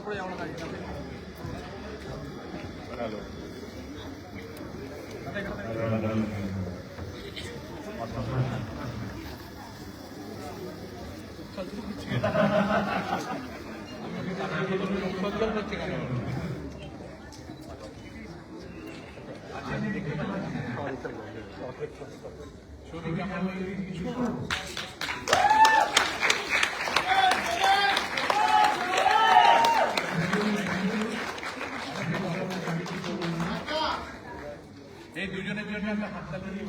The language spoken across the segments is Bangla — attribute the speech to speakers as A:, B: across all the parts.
A: উপরে যাব না গাড়িটা সজ্জন এই দুজনের জন্য একটা হাততালি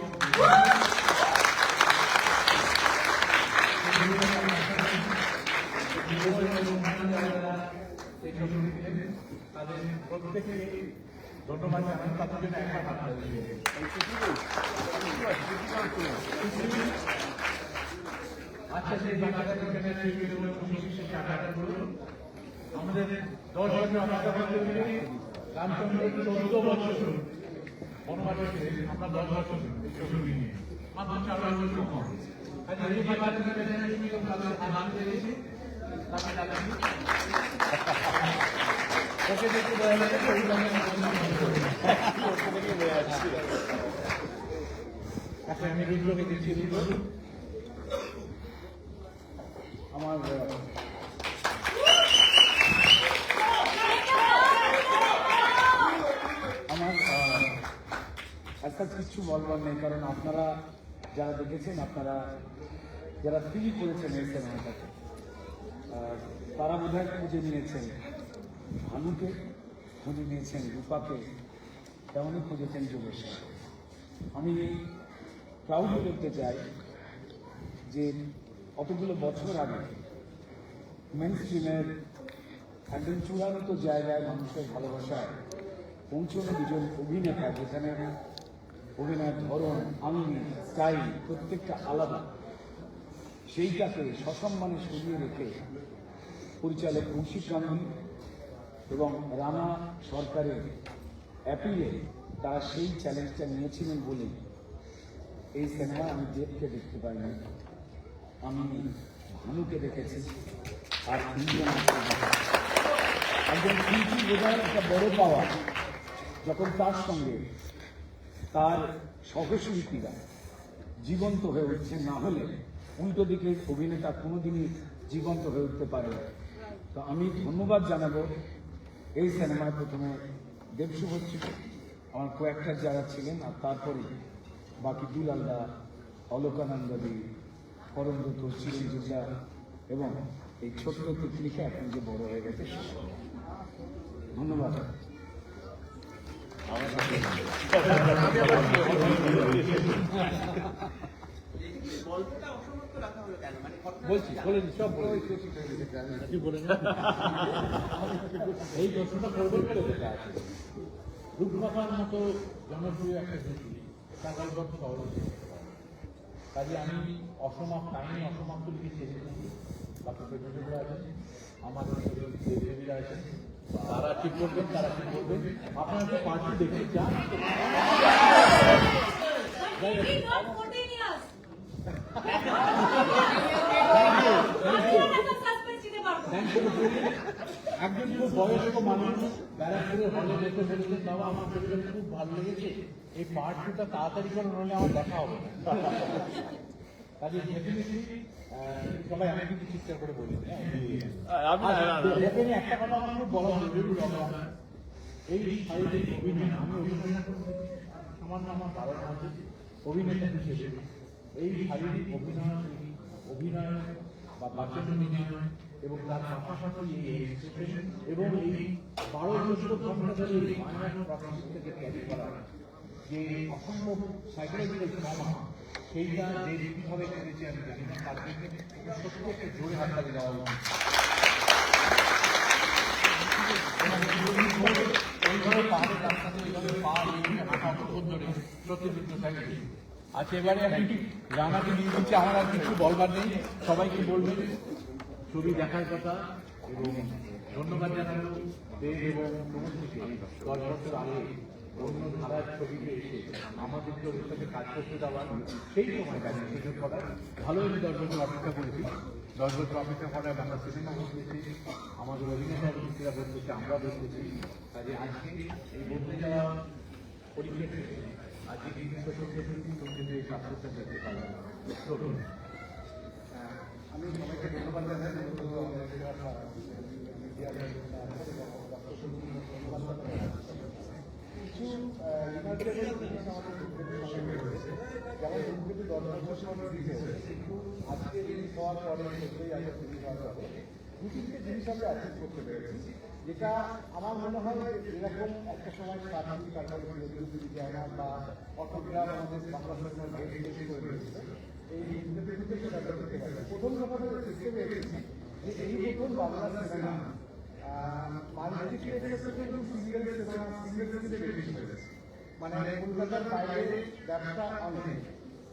A: আচ্ছা করুন। আমাদের দশ বছর রামচন্দ্র চোদ্দ বছর। ছিলেন আমরা এখানে তুমি তাদের আনাম পেয়েছি তাকে তাদের ওকে দেখে দেওয়া লাগে ওই জন্য আচ্ছা আমি রুদ্রকে দিচ্ছি রুদ্র আমার
B: আমার একটা কিছু বলবার নেই, কারণ আপনারা যারা দেখেছেন, আপনারা যারা ফিল করেছেন এই সিনেমাটাকে তারা বোধ হয় খুঁজে নিয়েছেন। ভানুকে খুঁজে নিয়েছেন, রূপাকে, তেমনই খুঁজেছেন যোগেশকে। আমি প্রাউড করতে চাই যে অতগুলো বছর আগে মেন স্ট্রিমের একদম চূড়ান্ত জায়গায় মানুষের ভালোবাসায় পৌঁছনো দুজন অভিনেতা, যেখানে অভিনয়ের ধরন, আঙ্গি, স্টাইল প্রত্যেকটা আলাদা। সেইটাকে সসম্মানে সরিয়ে রেখে পরিচালক কৌশিক গান্ধী এবং রানা সরকারের অ্যাপিলে তারা সেই চ্যালেঞ্জটা নিয়েছিলেন বলে এই সিনেমা আমি দেবকে দেখতে পাইনি। আমি ভানুকে দেখেছি আর একজন শিল্পী বোঝার একটা বড় পাওয়া, যখন তার সঙ্গে তার সহশিল্পীরা জীবন্ত হয়ে উঠছে, না হলে উল্টো দিকের অভিনেতা কোনোদিনই জীবন্ত হয়ে উঠতে পারে না। তো আমি ধন্যবাদ জানাব এই সিনেমায় প্রথমে দেবশুভশ্রী, আমার কয়েকটা যারা ছিলেন, আর তারপরে বাকি দুলালদা অলোকানন্দী পরমদূত চিরঞ্জিতা এবং এই ছোট্ট তিতলিকা এখন যে বড় হয়ে গেছে, ধন্যবাদ
A: বলছি এই প্রশ্নটা আছে। রূপমাখার মতো জনপ্রিয় একটা শিল্পী সাগরগঞ্জ শহরে কাজে আমি অসমাপ্ত কাহিনী অসমাপ্ত লিখেছি বাকি প্রযোজকরা আমাদের দেবদেবীরা আছেন। তারা ঠিক করবেন তারা ঠিক করবেন? আপনারা তো পার্টি দেখে যান. একজন খুব বয়স্ক মানুষ ব্যারাকপুরে হলে যেতে বলেছেন বাবা আমার ছবিটা খুব ভালো লেগেছে। এই পার্টটা তাড়াতাড়ি করে নইলে আমার দেখা হবে না। কাজে definitely, হ্যাঁ? এই শারীরিক অভিনয় আমি অভিনয় সামান্য আমার বারো মাসে অভিনেতা হিসেবে এই শারীরিক অভিনয় অভিনয় বা অভিনয় এবং তার পাশাপাশি এই এবং এই বারো বছর ধরে থেকে ক্যারি করা যে অসম্ভব সাইকোলজিক্যাল ট্রমা সেইটা যে রীতিভাবে করেছে আমি জানি না। তার জন্য সত্যি একটা জোরে হাততালি দেওয়া উচিত। পা আচ্ছা এবারে আমি আমার আর নেই। সবাইকে ছবি দেখার কথা এবং ধন্যবাদ দেব এবং অন্য ধারার ছবিতে এসে আমাদেরকে ওদের সাথে কাজ করতে দেওয়ার সেই সময় কাজে সুযোগ করার ভালো আমি দশ বছর অপেক্ষা করেছি। দশজন ট্রফিতে পরে আমরা সিনেমা বলতেছি আমাদের অভিনেতা অভিনেত্রীরা বলতেছি আমরা বলতেছি কাজে আজকে এই বলতে যাওয়া পরিপ্রেক্ষিতে আজকে এই বিশ্বসংখ্যা কিন্তু এই স্বাস্থ্যটা দেখতে পারলাম চলুন
C: আমি সবাইকে ধন্যবাদ জানাই যেহেতু আমাদের মিডিয়ার কিছু রিমার্কেবল জিনিস আমাদের সামনে রয়েছে জিনিস আমরা করতে যেটা আমার মনে হয় এরকম একটা সময় সার্টিফিক তারপরে জায়গা বা অটোগ্রাফ আমাদের বাংলা সিনেমার বেশ বেশি করে দিয়েছিল এই প্রথম কথা হলো দেখতে যে এই প্রথম বাংলা সিনেমা মানে কলকাতার বাইরে ব্যবসা অনেক।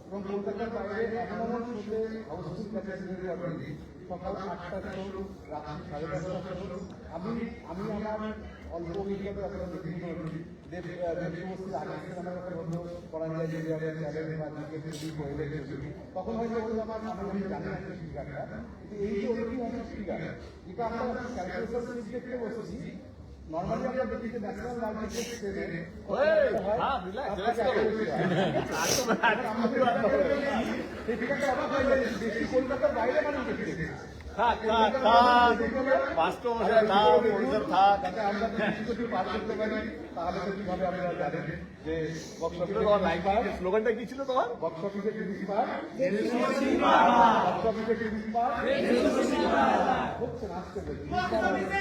C: এবং কলকাতার বাইরে এমন এমন শোতে হাউসফুল ক্যাপাসিটি অলরেডি সকাল আটটা শো রাত্রি সাড়ে দশটা শো আমি আমি আমার অল্প অভিজ্ঞতা আপনারা দেখতে পাবেন দেব দেবসমস্তির যদি আমরা তখন হয়তো আমার এই যে আমরা বসেছি
D: থাক থাক থাক। মাস্টার থাক স্লোগানটা কি ছিল তোমার?
C: বক্স অফিসে বক্স অফিসে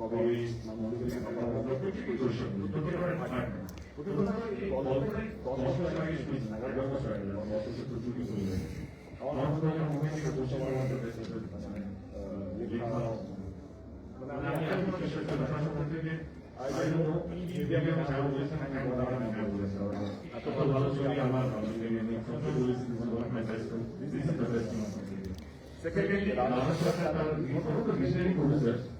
E: Uh, yeah, it's a- it's a landmark for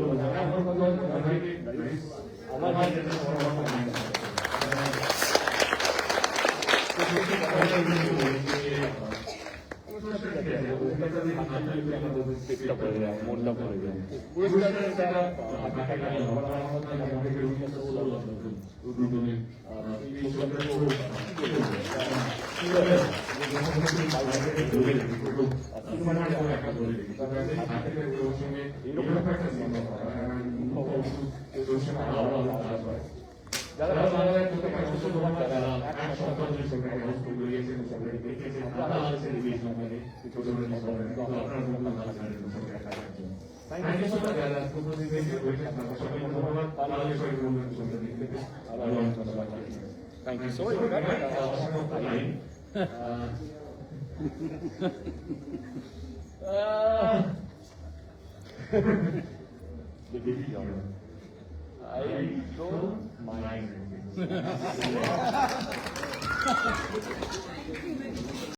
E: মানুষটাকে আমি কি বলব যারা আমার কথা মনে হয় যে আমার ভাই যেটা আমার আমার মনে হয় তো সেই কথাটা আমি বলি যে, আহ,
D: পেটটা পড়ে যায় মনটা পড়ে যায়
E: যারা বাংলায় প্রত্যেক বছর তোমার যারা এক সপ্তাহ ধরে সরকারি হসপিটাল গিয়েছেন সরকারি দেখেছেন তারা আছে রিলিজ মানে ছোট ছোট খবর তো আপনারা খুব ভালো জানেন সরকারি কাজ করছেন থ্যাংক ইউ সো মাচ যারা উপস্থিত হয়েছে ওইটা আপনারা সবাই ধন্যবাদ বাংলাদেশ সবাই ধন্যবাদ সরকারি থেকে আবার অনেক ধন্যবাদ
D: thank you so
E: I don't mind. 哈哈哈哈哈！